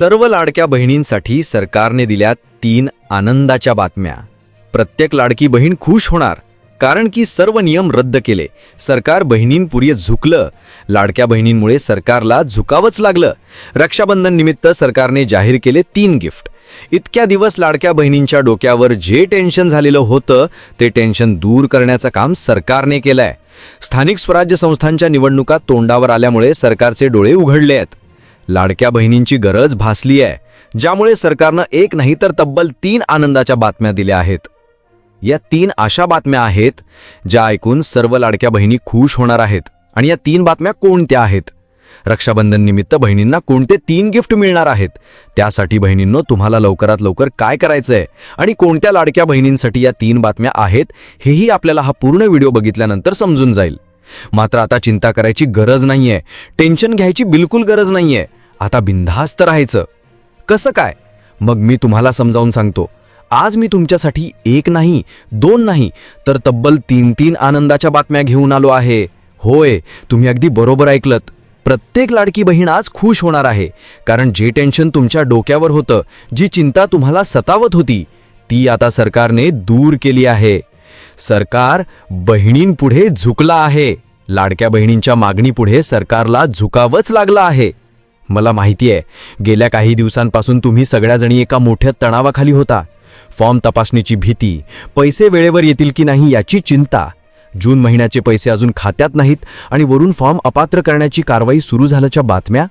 सर्व लाडक्या बहिणींसाठी सरकारने दिल्या तीन आनंदाच्या बातम्या. प्रत्येक लाडकी बहीण खुश होणार कारण की सर्व नियम रद्द केले. सरकार बहिणींपुढे झुकलं लाडक्या बहिणींमुळे सरकारला झुकावंच लागलं. रक्षाबंधन निमित्त सरकारने जाहीर केले तीन गिफ्ट. इतक्या दिवस लाडक्या बहिणींच्या डोक्यावर जे टेन्शन झालेलं होतं ते टेन्शन दूर करण्याचं काम सरकारने केलंय. स्थानिक स्वराज्य संस्थांच्या निवडणुका तोंडावर आल्यामुळे सरकारचे डोळे उघडले आहेत. लाडक्या बहिणींची गरज भासली आहे ज्यामुळे सरकारनं एक नाही तर तब्बल तीन आनंदाच्या बातम्या दिल्या आहेत. या तीन अशा बातम्या आहेत ज्या ऐकून सर्व लाडक्या बहिणी खुश होणार आहेत. आणि या तीन बातम्या कोणत्या आहेत? रक्षाबंधन निमित्त बहिणींना कोणते तीन गिफ्ट मिळणार आहेत? त्यासाठी बहिणींनो तुम्हाला लवकरात लवकर काय करायचं आहे आणि कोणत्या लाडक्या बहिणींसाठी या तीन बातम्या आहेत हेही आपल्याला हा पूर्ण व्हिडिओ बघितल्यानंतर समजून जाईल. मात्र आता चिंता करायची गरज नाहीये. टेन्शन घ्यायची बिलकुल गरज नाहीये. आता बिनधास्त राहायचं. कसं काय? मग मी तुम्हाला समजावून सांगतो. आज मी तुमच्यासाठी एक नाही दोन नाही तर तब्बल तीन तीन आनंदाच्या बातम्या घेऊन आलो आहे. होय तुम्ही अगदी बरोबर ऐकलत. प्रत्येक लाडकी बहीण आज खुश होणार आहे कारण जे टेन्शन तुमच्या डोक्यावर होतं जी चिंता तुम्हाला सतावत होती ती आता सरकारने दूर केली आहे. सरकार बहिणींपुढे झुकला आहे. लाडक्या बहिणींच्या मागणीपुढे सरकारला झुकावंच लागलं आहे. मला माहिती आहे गेल्या काही दिवसांपासून तुम्ही सगळ्याजणी एका मोठ्या तणावाखाली होता. फॉर्म तपासणीची भीती पैसे वेळेवर येतील की नाही याची चिंता. जून महिन्याचे पैसे अजून खात्यात नाहीत आणि वरून फॉर्म अपात्र करण्याची कारवाई सुरू झाल्याच्या बातम्या?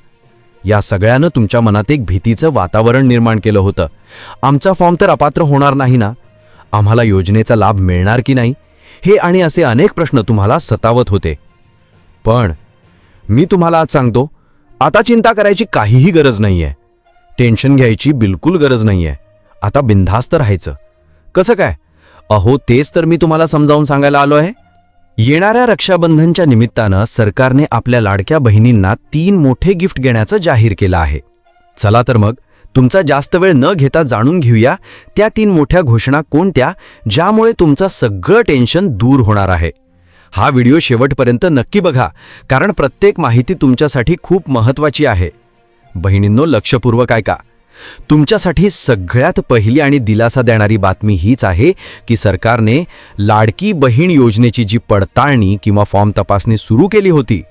या सगळ्यानं तुमच्या मनात एक भीतीचं वातावरण निर्माण केलं होतं. आमचा फॉर्म तर अपात्र होणार नाही ना? आम्हाला योजनेचा लाभ मिळणार की नाही? हे आणि असे अनेक प्रश्न तुम्हाला सतावत होते. पण मी तुम्हाला आज सांगतो आता चिंता करायची काहीही गरज नाहीये. टेन्शन घ्यायची बिलकुल गरज नाहीये. आता बिनधास्त राहायचं. कसं काय? अहो तेच तर मी तुम्हाला समजावून सांगायला आलो आहे. येणाऱ्या रक्षाबंधनच्या निमित्तानं सरकारने आपल्या लाडक्या बहिणींना तीन मोठे गिफ्ट घेण्याचं जाहीर केलं आहे. चला तर मग तुमचा जास्त वेळ न घेता जाणून घेऊया त्या तीन मोठ्या घोषणा कोणत्या ज्यामुळे तुमचं सगळं टेन्शन दूर होणार आहे. हा व्हिडिओ शेवटपर्यंत नक्की बघा कारण प्रत्येक माहिती तुमच्यासाठी खूप महत्त्वाची आहे. बहिणींनो लक्षपूर्वक ऐका. तुमच्यासाठी सगळ्यात पहिली आणि दिलासा देणारी बातमी हीच आहे की सरकारने लाडकी बहीण योजनेची जी पडताळणी किंवा फॉर्म तपासणी सुरू केली होती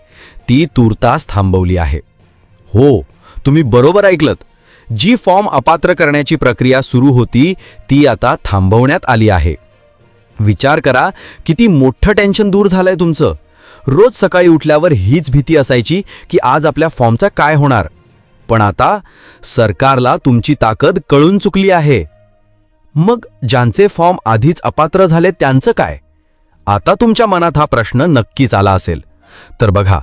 ती तूर्तास थांबवली आहे. हो तुम्ही बरोबर ऐकलत. जी फॉर्म अपात्र करण्याची प्रक्रिया सुरू होती ती आता थांबवण्यात आली आहे. विचार करा किती मोठं टेन्शन दूर झालंय तुमचं. रोज सकाळी उठल्यावर हीच भीती असायची की आज आपल्या फॉर्मचा काय होणार. पण आता सरकारला तुमची ताकद कळून चुकली आहे. मग ज्यांचे फॉर्म आधीच अपात्र झाले त्यांचं काय? आता तुमच्या मनात हा प्रश्न नक्कीच आला असेल. तर बघा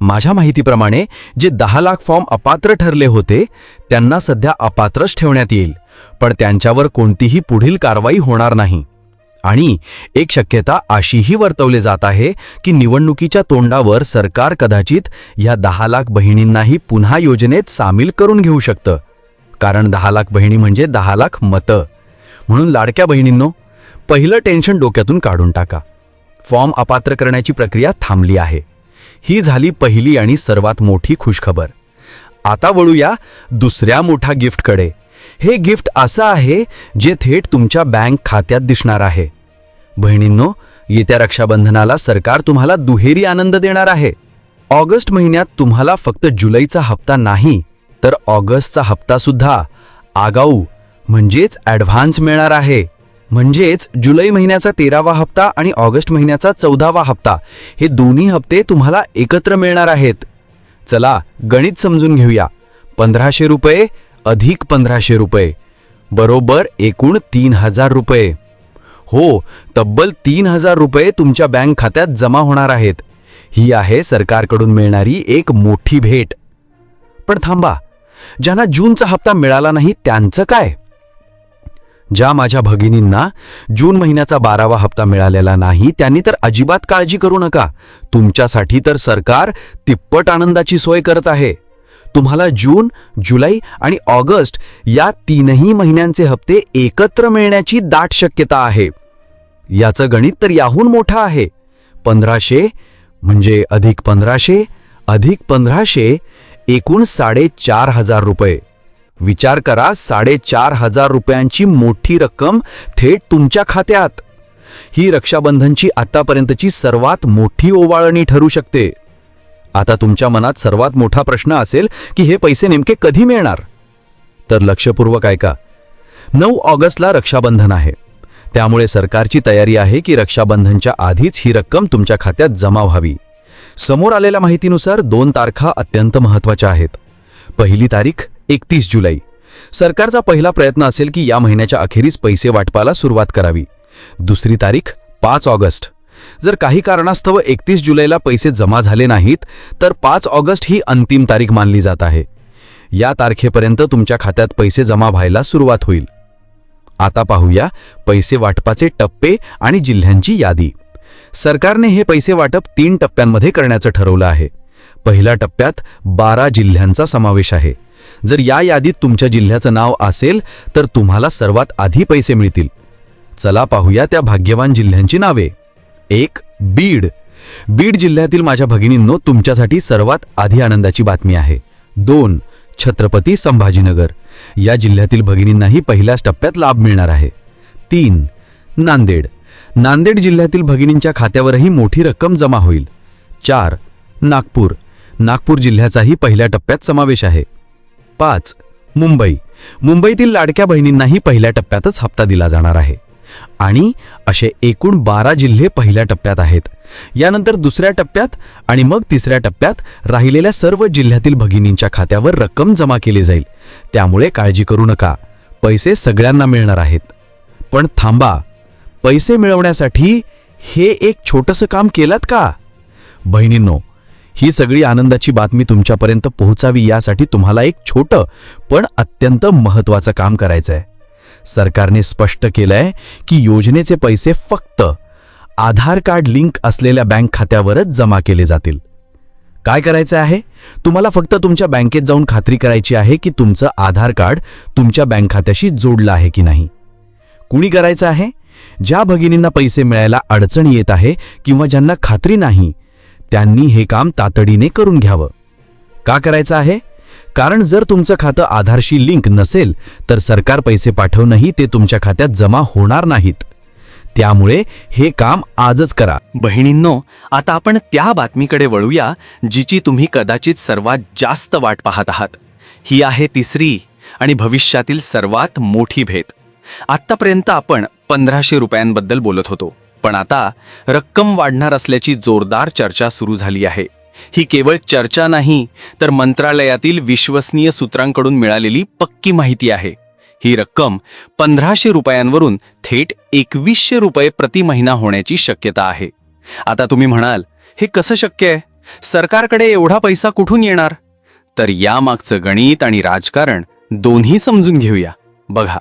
माझ्या माहितीप्रमाणे जे दहा लाख फॉर्म अपात्र ठरले होते त्यांना सध्या अपात्रच ठेवण्यात येईल. पण त्यांच्यावर कोणतीही पुढील कारवाई होणार नाही. आणि एक शक्यता अशीही वर्तवली जात आहे की निवडणुकीच्या तोंडावर सरकार कदाचित या दहा लाख बहिणींनाही पुन्हा योजनेत सामील करून घेऊ शकतं. कारण दहा लाख बहिणी म्हणजे दहा लाख मतं. म्हणून लाडक्या बहिणींनो पहिलं टेन्शन डोक्यातून काढून टाका. फॉर्म अपात्र करण्याची प्रक्रिया थांबली आहे. ही झाली पहिली आणि सर्वात मोठी खुशखबर. आता वळूया दुसऱ्या मोठ्या गिफ्टकडे. हे गिफ्ट असं आहे जे थेट तुमच्या बँक खात्यात दिसणार आहे. बहिणींनो येत्या रक्षाबंधनाला सरकार तुम्हाला दुहेरी आनंद देणार आहे. ऑगस्ट महिन्यात तुम्हाला फक्त जुलैचा हप्ता नाही तर ऑगस्टचा हप्ता सुद्धा. आगाऊ म्हणजेच ॲडव्हान्स मिळणार आहे. म्हणजेच जुलै महिन्याचा तेरावा हप्ता आणि ऑगस्ट महिन्याचा चौदावा हप्ता हे दोन्ही हप्ते तुम्हाला एकत्र मिळणार आहेत. चला गणित समजून घेऊया. पंधराशे रुपये अधिक पंधराशे रुपये. बरोबर एकूण तीन हजार रुपये. हो तब्बल तीन हजार रुपये तुमच्या बँक खात्यात जमा होणार आहेत. ही आहे सरकारकडून मिळणारी एक मोठी भेट. पण थांबा ज्यांना जूनचा हप्ता मिळाला नाही त्यांचं काय? ज्या माझ्या भगिनींना जून महिन्याचा बारावा हप्ता मिळालेला नाही त्यांनी तर अजिबात काळजी करू नका. तुमच्यासाठी तर सरकार तिप्पट आनंदाची सोय करत आहे. तुम्हाला जून जुलै आणि ऑगस्ट या तीनही महिन्यांचे हप्ते एकत्र मिळण्याची दाट शक्यता आहे. याचं गणित तर याहून मोठं आहे. पंधराशे म्हणजे अधिक पंधराशे अधिक पंधराशे एकूण साडेचार हजार रुपये. विचार करा साडेचार हजार रुपयांची मोठी रक्कम थेट तुमच्या खात्यात. ही रक्षाबंधनची आतापर्यंतची सर्वात मोठी ओवाळणी ठरू शकते. आता तुमच्या मनात सर्वात मोठा प्रश्न असेल की हे पैसे नेमके कधी मिळणार? तर लक्षपूर्वक ऐका. नऊ ऑगस्टला रक्षाबंधन आहे. त्यामुळे सरकारची तयारी आहे की रक्षाबंधनच्या आधीच ही रक्कम तुमच्या खात्यात जमा व्हावी. समोर आलेल्या माहितीनुसार दोन तारखा अत्यंत महत्त्वाच्या आहेत. पहिली तारीख एकतीस जुलै. सरकारचा पहिला प्रयत्न असेल की या महिन्याच्या अखेरीस पैसे वाटपाला सुरुवात करावी. दुसरी तारीख पाच ऑगस्ट. जर काही कारणास्तव एकतीस जुलैला पैसे जमा झाले नाहीत तर पाच ऑगस्ट ही अंतिम तारीख मानली जात आहे. या तारखेपर्यंत तुमच्या खात्यात पैसे जमा व्हायला सुरुवात होईल. आता पाहूया पैसे वाटपाचे टप्पे आणि जिल्ह्यांची यादी. सरकारने हे पैसे वाटप तीन टप्प्यांमध्ये करण्याचं ठरवलं आहे. पहिल्या टप्प्यात बारा जिल्ह्यांचा समावेश आहे. जर या यादीत तुमच्या जिल्ह्याचं नाव असेल तर तुम्हाला सर्वात आधी पैसे मिळतील. चला पाहूया त्या भाग्यवान जिल्ह्यांची नावे. एक बीड. बीड जिल्ह्यातील माझ्या भगिनींनो तुमच्यासाठी सर्वात आधी आनंदाची बातमी आहे. दोन छत्रपती संभाजीनगर. या जिल्ह्यातील भगिनींनाही पहिल्याच टप्प्यात लाभ मिळणार आहे. तीन नांदेड. नांदेड जिल्ह्यातील भगिनींच्या खात्यावरही मोठी रक्कम जमा होईल. चार नागपूर. नागपूर जिल्ह्याचाही पहिल्या टप्प्यात समावेश आहे. पाच मुंबई. मुंबईतील लाडक्या बहिणींनाही पहिल्या टप्प्यातच हप्ता दिला जाणार आहे. आणि असे एकूण बारा जिल्हे पहिल्या टप्प्यात आहेत. यानंतर दुसऱ्या टप्प्यात आणि मग तिसऱ्या टप्प्यात राहिलेल्या सर्व जिल्ह्यातील भगिनींच्या खात्यावर रक्कम जमा केली जाईल. त्यामुळे काळजी करू नका. पैसे सगळ्यांना मिळणार आहेत. पण थांबा. पैसे मिळवण्यासाठी हे एक छोटंसं काम केलात का? बहिणींनो ही सगळी आनंदाची बातमी तुमच्यापर्यंत पोहोचावी यासाठी तुम्हाला एक छोटं पण अत्यंत महत्त्वाचं काम करायचं आहे सरकारने स्पष्ट केलंय की योजनेचे पैसे फक्त आधार कार्ड लिंक असलेल्या बँक खात्यावरच जमा केले जातील. काय करायचं आहे? तुम्हाला फक्त तुमच्या बँकेत जाऊन खात्री करायची आहे की तुमचं आधार कार्ड तुमच्या बँक खात्याशी जोडलं आहे की नाही. कुणी करायचं आहे? ज्या भगिनींना पैसे मिळायला अडचण येत आहे किंवा ज्यांना खात्री नाही त्यांनी हे काम तातडीने करून घ्यावं. का करायचं आहे? कारण जर तुमचं खातं आधारशी लिंक नसेल तर सरकार पैसे पाठवूनही ते तुमच्या खात्यात जमा होणार नाहीत. त्यामुळे हे काम आजच करा. बहिणींनो आता आपण त्या बातमीकडे वळूया जिची तुम्ही कदाचित सर्वात जास्त वाट पाहत आहात. ही आहे तिसरी आणि भविष्यातील सर्वात मोठी भेट. आत्तापर्यंत आपण पंधराशे रुपयांबद्दल बोलत होतो पण आता रक्कम वाढणार असल्याची जोरदार चर्चा सुरू झाली आहे. ही केवळ चर्चा नाही तर मंत्रालयातील विश्वसनीय सूत्रांकडून मिळालेली पक्की माहिती आहे. ही रक्कम पंधराशे रुपयांवरून थेट एकवीसशे रुपये प्रति महिना होण्याची शक्यता आहे. आता तुम्ही म्हणाल हे कसं शक्य आहे? सरकारकडे एवढा पैसा कुठून येणार? तर यामागचं गणित आणि राजकारण दोन्ही समजून घेऊया. बघा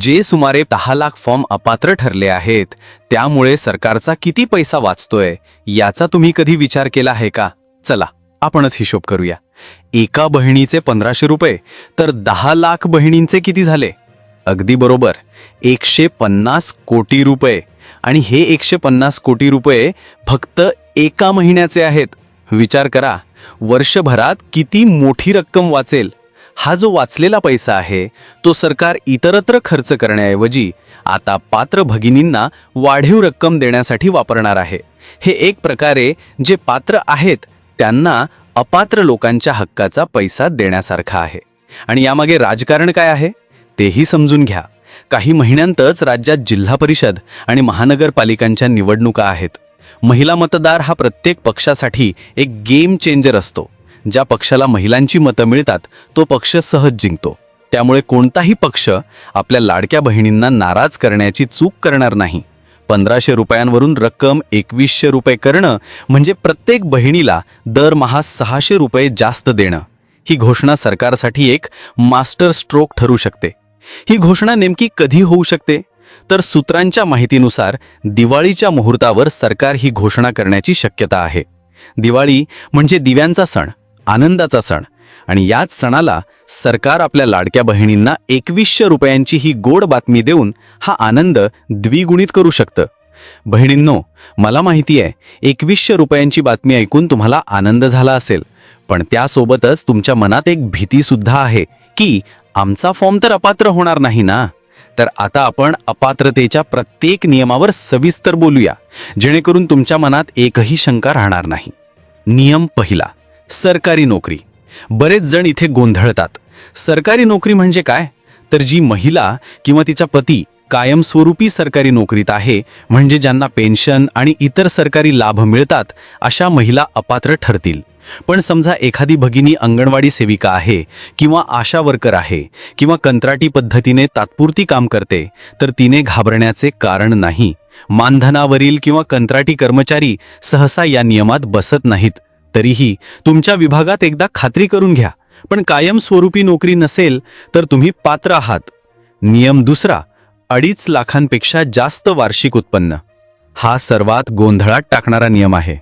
जे सुमारे दहा लाख फॉर्म अपात्र ठरले आहेत त्यामुळे सरकारचा किती पैसा वाचतोय याचा तुम्ही कधी विचार केला आहे का? चला आपणच हिशोब करूया. एका बहिणीचे पंधराशे रुपये तर दहा लाख बहिणींचे किती झाले? अगदी बरोबर. एकशे पन्नास कोटी रुपये. आणि हे एकशे पन्नास कोटी रुपये फक्त एका महिन्याचे आहेत. विचार करा वर्षभरात किती मोठी रक्कम वाचेल? हा जो वाचलेला पैसा आहे तो सरकार इतरत्र खर्च करण्याऐवजी आता पात्र भगिनींना वाढीव रक्कम देण्यासाठी वापरणार आहे. हे एक प्रकारे जे पात्र आहेत त्यांना अपात्र लोकांच्या हक्काचा पैसा देण्यासारखा आहे. आणि यामागे राजकारण काय आहे? तेही समजून घ्या. काही महिन्यांतच राज्यात जिल्हा परिषद आणि महानगरपालिकांच्या निवडणुका आहेत. महिला मतदार हा प्रत्येक पक्षासाठी एक गेम चेंजर असतो. ज्या पक्षाला महिलांची मतं मिळतात तो पक्ष सहज जिंकतो. त्यामुळे कोणताही पक्ष आपल्या लाडक्या बहिणींना नाराज करण्याची चूक करणार नाही. पंधराशे रुपयांवरून रक्कम एकवीसशे रुपये करणं म्हणजे प्रत्येक बहिणीला दरमहा सहाशे रुपये जास्त देणं. ही घोषणा सरकारसाठी एक मास्टर स्ट्रोक ठरू शकते. ही घोषणा नेमकी कधी होऊ शकते? तर सूत्रांच्या माहितीनुसार दिवाळीच्या मुहूर्तावर सरकार ही घोषणा करण्याची शक्यता आहे. दिवाळी म्हणजे दिव्यांचा सण आनंदाचा सण आणि याच सणाला सरकार आपल्या लाडक्या बहिणींना एकवीसशे रुपयांची ही गोड बातमी देऊन हा आनंद द्विगुणित करू शकतं. बहिणींनो मला माहिती आहे एकवीसशे रुपयांची बातमी ऐकून तुम्हाला आनंद झाला असेल पण त्यासोबतच तुमच्या मनात एक भीतीसुद्धा आहे की आमचा फॉर्म तर अपात्र होणार नाही ना? तर आता आपण अपात्रतेच्या प्रत्येक नियमावर सविस्तर बोलूया जेणेकरून तुमच्या मनात एकही शंका राहणार नाही. नियम पहिला सरकारी नोकरी. बरेच जण इथे गोंधळतात. सरकारी नोकरी म्हणजे काय? तर जी महिला किंवा तिचा पती कायमस्वरूपी सरकारी नोकरीत आहे म्हणजे ज्यांना पेन्शन आणि इतर सरकारी लाभ मिळतात अशा महिला अपात्र ठरतील. पण समजा एखादी भगिनी अंगणवाडी सेविका आहे किंवा आशा वर्कर आहे किंवा कंत्राटी पद्धतीने तात्पुरती काम करते तर तिने घाबरण्याचे कारण नाही. मानधनावरील किंवा कंत्राटी कर्मचारी सहसा या नियमात बसत नाहीत. तरीही तुमच्या विभागात एकदा खात्री करून घ्या. पण कायमस्वरूपी नोकरी नसेल तर तुम्ही पात्र आहात. नियम दुसरा अडीच लाखांपेक्षा जास्त वार्षिक उत्पन्न. हा सर्वात गोंधळात टाकणारा नियम आहे.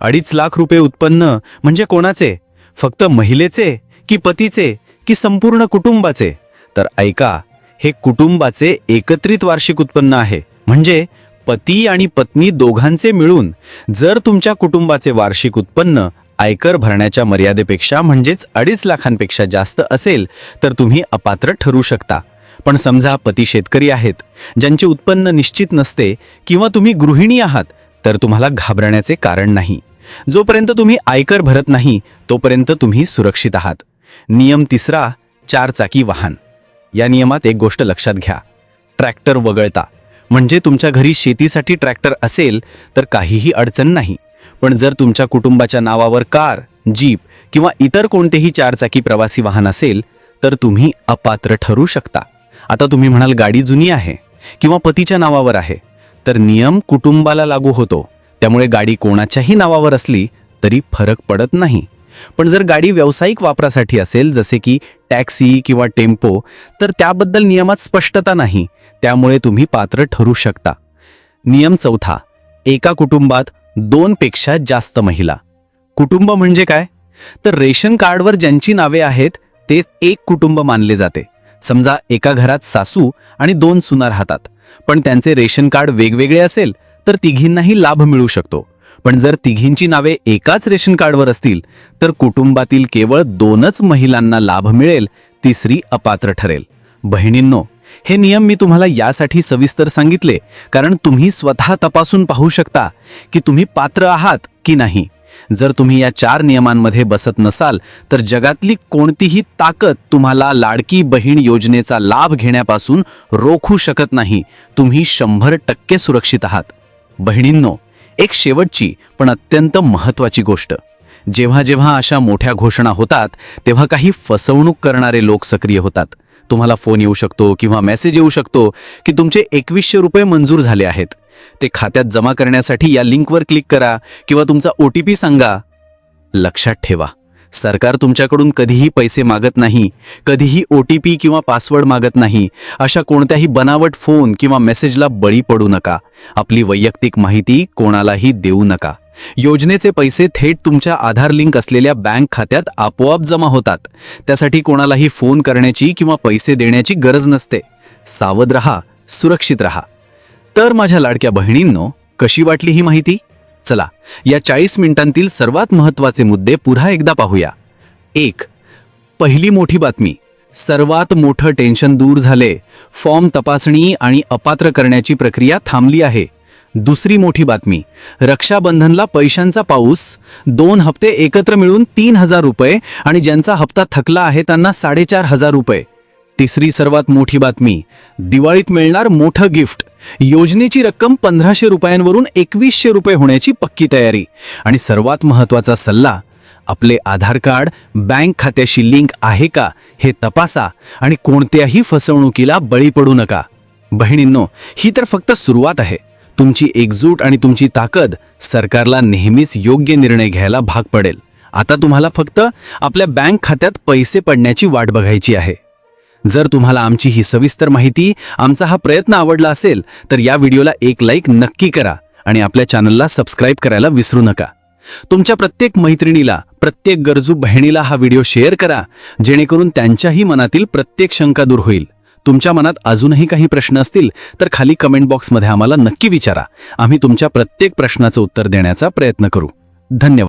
अडीच लाख रुपये उत्पन्न म्हणजे कोणाचे? फक्त महिलेचे की पतीचे की संपूर्ण कुटुंबाचे? तर ऐका हे कुटुंबाचे एकत्रित वार्षिक उत्पन्न आहे. म्हणजे पती आणि पत्नी दोघांचे मिळून जर तुमच्या कुटुंबाचे वार्षिक उत्पन्न आयकर भरण्याच्या मर्यादेपेक्षा म्हणजेच अडीच लाखांपेक्षा जास्त असेल तर तुम्ही अपात्र ठरू शकता. पण समजा पती शेतकरी आहेत ज्यांचे उत्पन्न निश्चित नसते किंवा तुम्ही गृहिणी आहात तर तुम्हाला घाबरण्याचे कारण नाही. जोपर्यंत तुम्ही आयकर भरत नाही तोपर्यंत तुम्ही सुरक्षित आहात. नियम तिसरा चारचाकी वाहन. या नियमात एक गोष्ट लक्षात घ्या. ट्रॅक्टर वगळता. म्हणजे तुमच्या घरी शेतीसाठी ट्रॅक्टर असेल तर काहीही अडचण नाही. पण जर तुमच्या कुटुंबाच्या नावावर कार जीप किंवा इतर कोणतेही चारचाकी प्रवासी वाहन असेल तर तुम्ही अपात्र ठरू शकता. आता तुम्ही म्हणाल गाडी जुनी आहे किंवा पतीच्या नावावर आहे तर नियम कुटुंबाला लागू होतो. त्यामुळे गाडी कोणाच्याही नावावर असली तरी फरक पडत नाही. पण जर गाडी व्यावसायिक वापरासाठी असेल जसे की टॅक्सी किंवा टेम्पो तर त्याबद्दल नियमात स्पष्टता नाही. त्यामुळे तुम्ही पात्र ठरू शकता. नियम चौथा. एका कुटुंबात दोनपेक्षा जास्त महिला. कुटुंब म्हणजे काय? तर रेशन कार्डवर ज्यांची नावे आहेत तेच एक कुटुंब मानले जाते. समजा एका घरात सासू आणि दोन सुना राहतात. पण त्यांचे रेशन कार्ड वेगवेगळे असेल तर तिघींनाही लाभ मिळू शकतो. पण जर तिघींची नावे एकाच रेशन कार्डवर असतील तर कुटुंबातील केवळ दोनच महिलांना लाभ मिळेल तिसरी अपात्र ठरेल. बहिणींनो हे नियम मी तुम्हाला यासाठी सविस्तर सांगितले कारण तुम्ही स्वतः तपासून पाहू शकता की तुम्ही पात्र आहात की नाही. जर तुम्ही या चार नियमांमध्ये बसत नसाल तर जगातली कोणतीही ताकद तुम्हाला लाडकी बहीण योजनेचा लाभ घेण्यापासून रोखू शकत नाही. तुम्ही शंभर टक्के सुरक्षित आहात. बहिणींनो एक शेवटची पण अत्यंत महत्त्वाची गोष्ट. जेव्हा जेव्हा अशा मोठ्या घोषणा होतात तेव्हा काही फसवणूक करणारे लोक सक्रिय होतात. तुम्हाला फोन येऊ शकतो किंवा मेसेज येऊ शकतो की तुमचे एकवीसशे रुपये मंजूर झाले आहेत. ते खात्यात जमा करण्यासाठी या लिंकवर क्लिक करा किंवा तुमचा ओ टी पी सांगा. लक्षात ठेवा. सरकार तुमच्याकडून कधीही पैसे मागत नाही कधीही ओ टी पी किंवा पासवर्ड मागत नाही अशा कोणत्याही बनावट फोन किंवा मेसेजला बळी पडू नका. आपली वैयक्तिक माहिती कोणालाही देऊ नका. योजनेचे पैसे थेट तुमच्या आधार लिंक असलेल्या बँक खात्यात आपोआप जमा होतात. त्यासाठी कोणालाही फोन करण्याची किंवा पैसे देण्याची गरज नसते. सावध रहा सुरक्षित रहा. तर माझ्या लाडक्या बहिणींनो कशी वाटली ही माहिती? चला. या चाळीस मिनिटांतील सर्वात महत्त्वाचे मुद्दे पुन्हा एकदा पाहूया. एक पहिली मोठी बातमी. सर्वात मोठं टेन्शन दूर झाले. फॉर्म तपासणी आणि अपात्र करण्याची प्रक्रिया थांबली आहे. दुसरी मोठी बातमी. रक्षाबंधनला पैशांचा पाऊस. दोन हप्ते एकत्र मिळून तीन हजार रुपये आणि ज्यांचा हप्ता थकला आहे त्यांना साडेचार हजार रुपये. तिसरी सर्वात मोठी बातमी. दिवाळीत मिळणार मोठं गिफ्ट. योजनेची रक्कम पंधराशे रुपयांवरून एकवीसशे रुपये होण्याची पक्की तयारी. आणि सर्वात महत्त्वाचा सल्ला आपले आधार कार्ड बँक खात्याशी लिंक आहे का हे तपासा आणि कोणत्याही फसवणुकीला बळी पडू नका. बहिणींनो ही तर फक्त सुरुवात आहे. तुमची एकजूट आणि तुमची ताकद सरकारला नेहमीच योग्य निर्णय घ्यायला भाग पडेल. आता तुम्हाला फक्त आपल्या बँक खात्यात पैसे पडण्याची वाट बघायची आहे. जर तुम्हाला आमची ही सविस्तर माहिती आमचा हा प्रयत्न आवडला असेल तर या व्हिडिओला एक लाईक नक्की करा आणि आपल्या चॅनलला सबस्क्राईब करायला विसरू नका. तुमच्या प्रत्येक मैत्रिणीला प्रत्येक गरजू बहिणीला हा व्हिडिओ शेअर करा जेणेकरून त्यांच्याही मनातील प्रत्येक शंका दूर होईल. तुमच्या मनात अजूनही काही प्रश्न असतील तर खाली कमेंट बॉक्समध्ये आम्हाला नक्की विचारा. आम्ही तुमच्या प्रत्येक प्रश्नाचं उत्तर देण्याचा प्रयत्न करू. धन्यवाद.